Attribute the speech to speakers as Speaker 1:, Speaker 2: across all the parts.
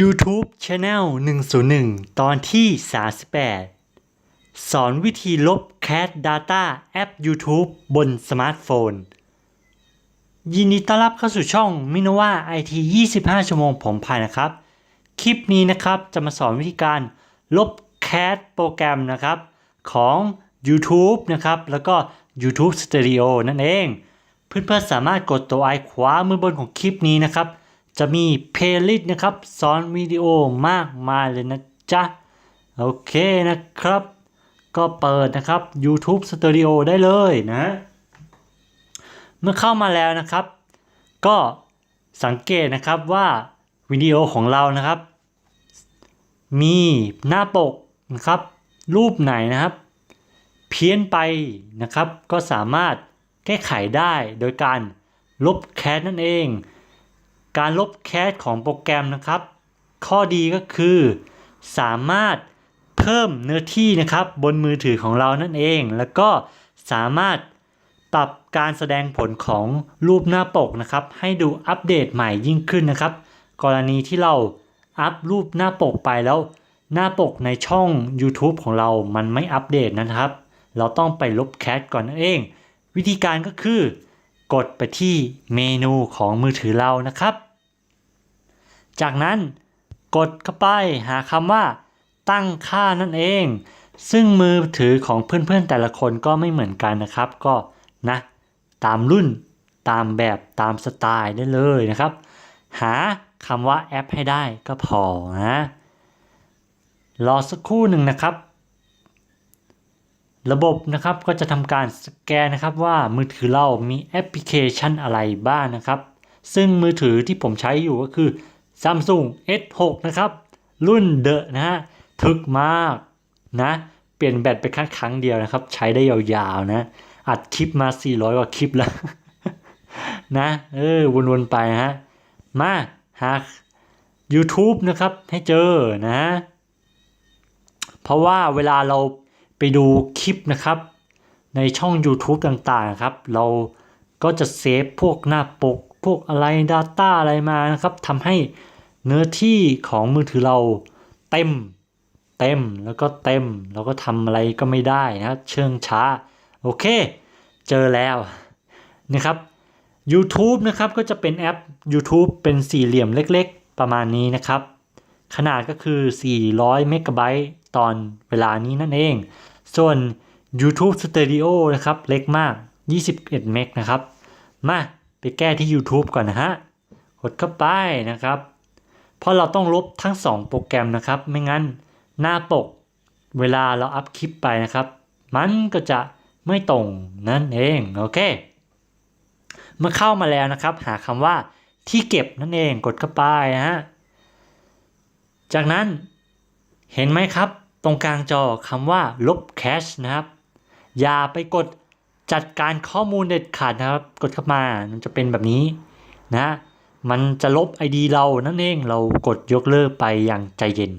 Speaker 1: YouTube Channel 101 ตอนที่ 38 สอนวิธีลบ Cat Data แอป YouTube บนสมาร์ทโฟน ยินดีต้อนรับเข้าสู่ช่องมินว่า IT 25 ชั่วโมงผมพายนะครับ คลิปนี้นะครับจะมาสอนวิธีการลบ Cat โปรแกรมนะครับ ของ YouTube นะครับ แล้วก็ YouTube Studio นั่นเอง เพื่อนๆสามารถกดตัวไอขวามือบนของคลิปนี้นะครับ จะมีเพลย์ลิสต์นะครับสอนวิดีโอมากมายเลยนะจ๊ะ โอเคนะครับ ก็เปิดนะครับ YouTube Studio ได้เลยนะ เมื่อเข้ามาแล้วนะครับ ก็สังเกตนะครับว่าวิดีโอของเรานะครับ มีหน้าปกนะครับ รูปไหนนะครับ เพี้ยนไปนะครับ ก็สามารถแก้ไขได้โดยการลบแคสนั่นเอง การลบแคสของโปรแกรมนะครับ ข้อดีก็คือ สามารถเพิ่มเนื้อที่นะครับบนมือถือของเรานั่นเอง แล้วก็สามารถปรับการแสดงผลของรูปหน้าปกนะครับ ให้ดูอัปเดตใหม่ยิ่งขึ้นนะครับ กรณีที่เราอัพรูปหน้าปกไปแล้ว หน้าปกในช่อง YouTube ของเรามันไม่อัปเดตนะครับ เราต้องไปลบแคสก่อนนั่นเอง วิธีการก็คือ กดไปที่เมนูของมือถือเรานะครับ จากนั้นกดเข้าไปหาคำว่า ตั้งค่านั่นเอง ซึ่งมือถือของเพื่อนๆแต่ละคนก็ไม่เหมือนกันนะครับ ก็นะตามรุ่นตามแบบตามสไตล์ได้เลยนะครับ หาคำว่าแอปให้ได้ก็พอนะรอสักครู่หนึ่งนะครับ ระบบนะครับก็จะทำการสแกนนะครับว่ามือถือเรามีแอปพลิเคชันอะไรบ้างนะครับ ซึ่งมือถือที่ผมใช้อยู่ก็คือ Samsung S6 นะครับ รุ่นเดอะนะฮะทึกมากนะ เปลี่ยนแบตไปแค่ครั้งเดียวนะครับ ใช้ได้ยาวๆนะ อัดคลิปมา 400 กว่าคลิปแล้ว นะเออวนๆไปนะฮะ มาหา YouTube นะครับให้เจอนะ เพราะว่าเวลาเรา ไปดูคลิปนะครับ ในช่อง YouTube ต่างๆครับ เราก็จะเซฟพวกหน้าปก พวกอะไร Data อะไรมานะครับทำให้เนื้อที่ของมือถือเราเต็ม เต็มแล้วก็เต็ม เราก็ทำอะไรก็ไม่ได้นะเชื่องช้า โอเค เจอแล้วนะครับ YouTube นะครับก็จะเป็นแอป YouTube เป็นสี่เหลี่ยมเล็กๆ ประมาณนี้นะครับ ขนาดก็คือ 400 เมกะไบต์ ตอนเวลานี้นั่นเอง ส่วน YouTube Studio นะครับ เล็กมาก 21 เมกนะครับ มาไปแก้ที่ YouTube ก่อนนะฮะ กดเข้าไปนะครับ เพราะเราต้องลบทั้ง 2 โปรแกรมนะครับ ไม่งั้นหน้าปกเวลาเราอัพคลิปไปนะครับ มันก็จะไม่ตรงนั่นเอง โอเคเมื่อเข้ามาแล้วนะครับ หาคำว่าที่เก็บนั่นเองกดเข้าไปนะฮะ จากนั้นเห็นไหมครับ ตรงกลางจอคำว่าลบแคชนะครับ อย่าไปกดจัดการข้อมูลเด็ดขาดนะครับ กดเข้ามามันจะเป็นแบบนี้นะ มันจะลบ ID เรานั่นเองเรากดยกเลิกไปอย่างใจเย็น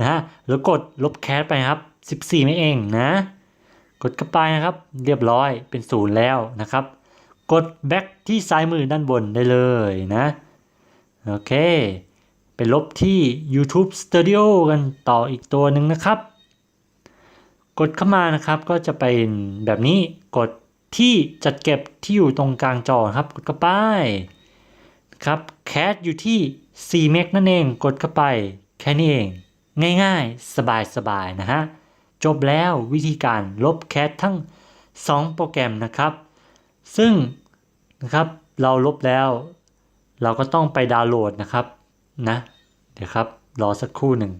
Speaker 1: นะฮะแล้วกดลบแคชไปครับ 14ไม่เองนะ กดเข้าไปนะครับ เรียบร้อยเป็นศูนย์แล้วนะครับ กดแบ็กที่ซ้ายมือด้านบนได้เลยนะ โอเค ไปลบที่ YouTube Studio กันต่ออีกตัวหนึ่งนะครับ กดเข้ามานะครับก็จะเป็นแบบนี้กดที่จัดเก็บที่อยู่ตรงกลางจอครับ กดเข้าไปครับแคสอยู่ที่ 4 เมกนั่นเองกดเข้าไป แค่นี้เอง ง่ายๆ สบายๆ นะฮะ จบแล้ววิธีการลบแคสทั้ง 2 โปรแกรมนะครับ ซึ่งนะครับเราลบแล้ว เราก็ต้องไปดาวน์โหลดนะครับ นะ เดี๋ยวครับ รอสักครู่หนึ่ง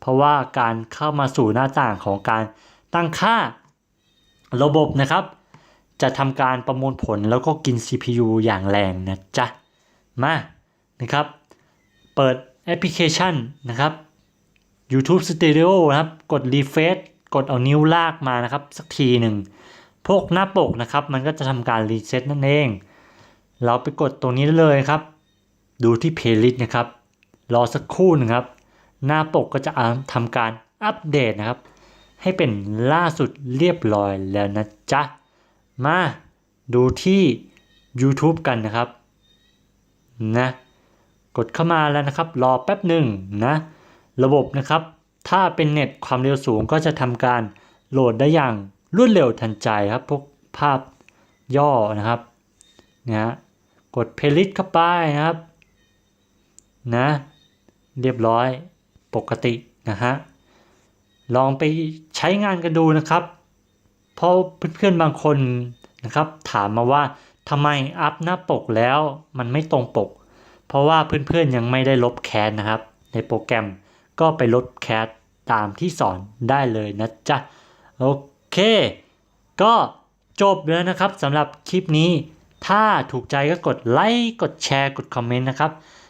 Speaker 1: เพราะว่าการเข้ามาสู่หน้าต่างของการตั้งค่าระบบนะครับ จะทำการประมวลผลแล้วก็กิน CPU อย่างแรงนะจ๊ะ มานะครับ เปิดแอปพลิเคชันนะครับ YouTube Studio นะครับ กด refresh กดเอานิ้วลากมานะครับ สักทีหนึ่ง พวกหน้าปกนะครับ มันก็จะทำการรีเซ็ตนั่นเอง เราไปกดตรงนี้เลยครับ ดูที่ playlist นะครับ รอสักครู่หนึ่งครับ หน้าปกก็จะทำการอัปเดตนะครับ ให้เป็นล่าสุดเรียบร้อยแล้วนะจ๊ะ มาดูที่ YouTube กันนะครับนะกดเข้ามาแล้วนะครับ รอแป๊บหนึ่งนะระบบนะครับ ถ้าเป็นเน็ตความเร็วสูงก็จะทำการโหลดได้อย่างรวดเร็วทันใจครับพวกภาพย่อนะครับนะฮะกดเพลิสเข้าไปนะครับนะ เรียบร้อยปกตินะฮะลองไปใช้งานกันดูนะครับ เพราะเพื่อนๆบางคนนะครับ ถามมาว่าทำไมอัพหน้าปกแล้วมันไม่ตรงปก เพราะว่าเพื่อนๆยังไม่ได้ลบแคสนะครับ ในโปรแกรมก็ไปลบแคสตามที่สอนได้เลยนะจ๊ะ โอเค ก็จบแล้วนะครับสำหรับคลิปนี้ ถ้าถูกใจก็กดไลค์กดแชร์กดคอมเมนต์นะครับ